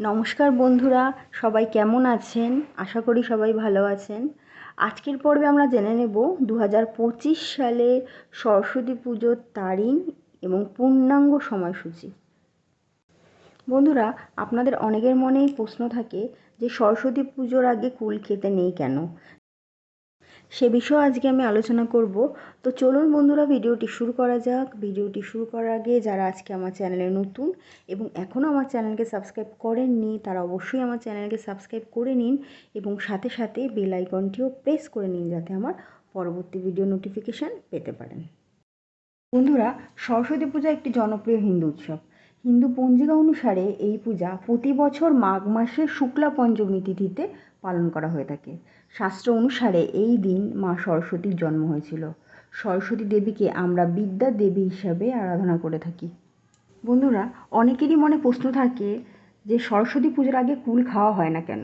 নমস্কার বন্ধুরা, সবাই কেমন আছেন? আশা করি সবাই ভালো আছেন। আজকের পর্বে আমরা জেনে নেব দু সালে সরস্বতী পুজোর তারিখ এবং পূর্ণাঙ্গ সময়সূচি। বন্ধুরা, আপনাদের অনেকের মনেই প্রশ্ন থাকে যে সরস্বতী পুজোর আগে কুল খেতে নেই কেন? সে বিষয়ে আজকে আমি আলোচনা করব। তো চলুন বন্ধুরা, ভিডিওটি শুরু করা যাক। ভিডিওটি শুরু করার আগে যারা আজকে আমার চ্যানেলে নতুন এবং এখনও আমার চ্যানেলকে সাবস্ক্রাইব করেননি, তারা অবশ্যই আমার চ্যানেলকে সাবস্ক্রাইব করে নিন এবং সাথে সাথে বেল আইকনটিও প্রেস করে নিন যাতে আমার পরবর্তী ভিডিও নোটিফিকেশান পেতে পারেন। বন্ধুরা, সরস্বতী পূজা একটি জনপ্রিয় হিন্দু উৎসব। হিন্দু পঞ্জিকা অনুসারে এই পূজা প্রতি বছর মাঘ মাসের শুক্লা পঞ্চমী তিথিতে পালন করা হয়ে থাকে। শাস্ত্র অনুসারে এই দিন মা সরস্বতীর জন্ম হয়েছিল। সরস্বতী দেবীকে আমরা বিদ্যা দেবী হিসাবে আরাধনা করে থাকি। বন্ধুরা, অনেকেরই মনে প্রশ্ন থাকে যে সরস্বতী পুজোর আগে কুল খাওয়া হয় না কেন?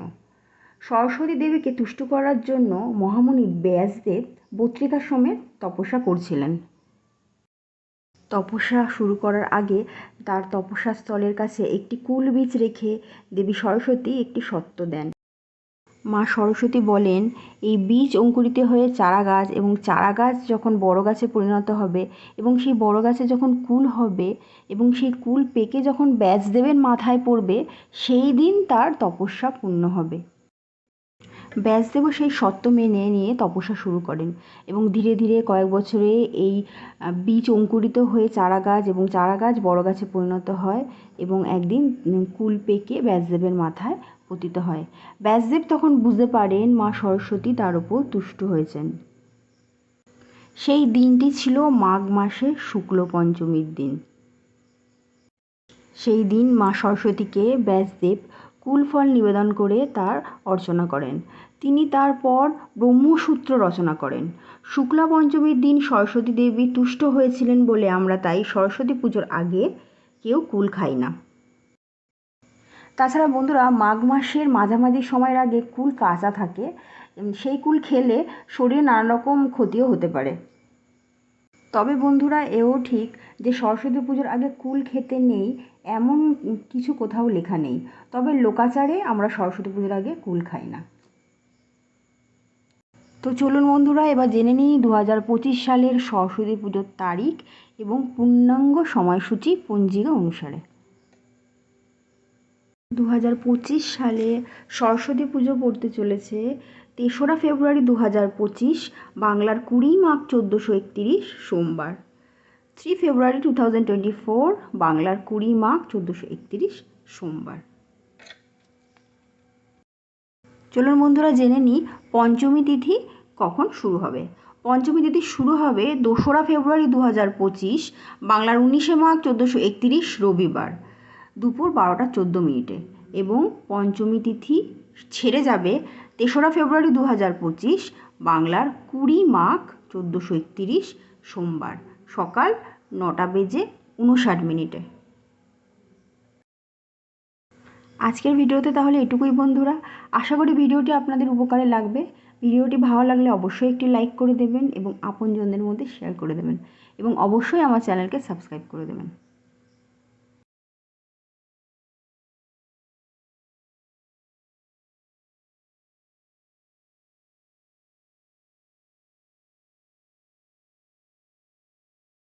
সরস্বতী দেবীকে তুষ্ট করার জন্য মহামুনি ব্যাসদেব বত্রিকাশ্রমে তপস্যা করছিলেন। তপস্যা শুরু করার আগে তার তপস্যা স্থলের কাছে একটি কুল বীজ রেখে দেবী সরস্বতী একটি সত্য দেন। মা সরস্বতী বলেন, এই বীজ অঙ্কুরিত হয়ে চারা গাছ এবং চারা গাছ যখন বড় গাছে পরিণত হবে এবং সেই বড় গাছে যখন কুল হবে এবং সেই কুল পেকে যখন ব্যাসদেবের মাথায় পড়বে, সেই দিন তার তপস্যা পূর্ণ হবে। ব্যাসদেবও সেই সত্য মেনে নিয়ে তপস্যা শুরু করেন এবং ধীরে ধীরে কয়েক বছরে এই বীজ অঙ্কুরিত হয়ে চারা গাছ এবং চারা গাছ বড় গাছে পরিণত হয় এবং একদিন কুল পেকে ব্যাসদেবের মাথায় পতিত হয়। ব্যাসদেব তখন বুঝতে পারেন মা সরস্বতী তার উপর তুষ্ট হয়েছেন। সেই দিনটি ছিল মাঘ মাসের শুক্ল পঞ্চমীর দিন। সেই দিন মা সরস্বতীকে ব্যাসদেব কুলফল নিবেদন করে তার অর্চনা করেন। তিনি তারপর ব্রহ্মসূত্র রচনা করেন। শুক্লা পঞ্চমীর দিন সরস্বতী দেবী তুষ্ট হয়েছিলেন বলে আমরা তাই সরস্বতী পুজোর আগে কেউ কুল খাই না। তাছাড়া বন্ধুরা, মাঘ মাসের মাঝামাঝি সময়ের আগে কুল কাঁচা থাকে। সেই কুল খেলে শরীরে নানা রকম ক্ষতিও হতে পারে। তবে বন্ধুরা, এও ঠিক যে সরস্বতী পুজোর আগে কুল খেতে নেই, এমন কিছু কোথাও লেখা নেই। তবে লোকাচারে আমরা সরস্বতী পুজোর আগে কুল খাই না। তো চলুন বন্ধুরা, এবার জেনে নিই দু সালের সরস্বতী পুজোর তারিখ এবং পূর্ণাঙ্গ সময়সূচি পঞ্জিকা অনুসারে। দু সালে সরস্বতী পুজো পড়তে চলেছে তেসরা ফেব্রুয়ারি দু হাজার পঁচিশ, বাংলার কুড়ি মাঘ চোদ্দোশো একতিরিশ, সোমবার। Three February two thousand twenty four, বাংলার কুড়ি মাঘ চোদ্দোশো একতিরিশ, সোমবার। চলুন বন্ধুরা, জেনে নিই পঞ্চমী তিথি কখন শুরু হবে। পঞ্চমী তিথি শুরু হবে দোসরা ফেব্রুয়ারি দু হাজার পঁচিশ, বাংলার উনিশে মাঘ চোদ্দোশো একতিরিশ, রবিবার। দুপুর বারোটা চোদ্দ মিনিটে এবং পঞ্চমী তিথি ছেড়ে যাবে তেসরা ফেব্রুয়ারি দু হাজার পঁচিশ, বাংলার কুড়ি মাঘ চোদ্দোশো একতিরিশ, সোমবার সকাল নটা বেজে উনষাট মিনিটে। আজকের ভিডিওতে তাহলে এটুকুই বন্ধুরা। আশা করি ভিডিওটি আপনাদের উপকারে লাগবে। ভিডিওটি ভালো লাগলে অবশ্যই একটি লাইক করে দেবেন এবং আপনজনদের মধ্যে শেয়ার করে দেবেন এবং অবশ্যই আমার চ্যানেলকে সাবস্ক্রাইব করে দেবেন।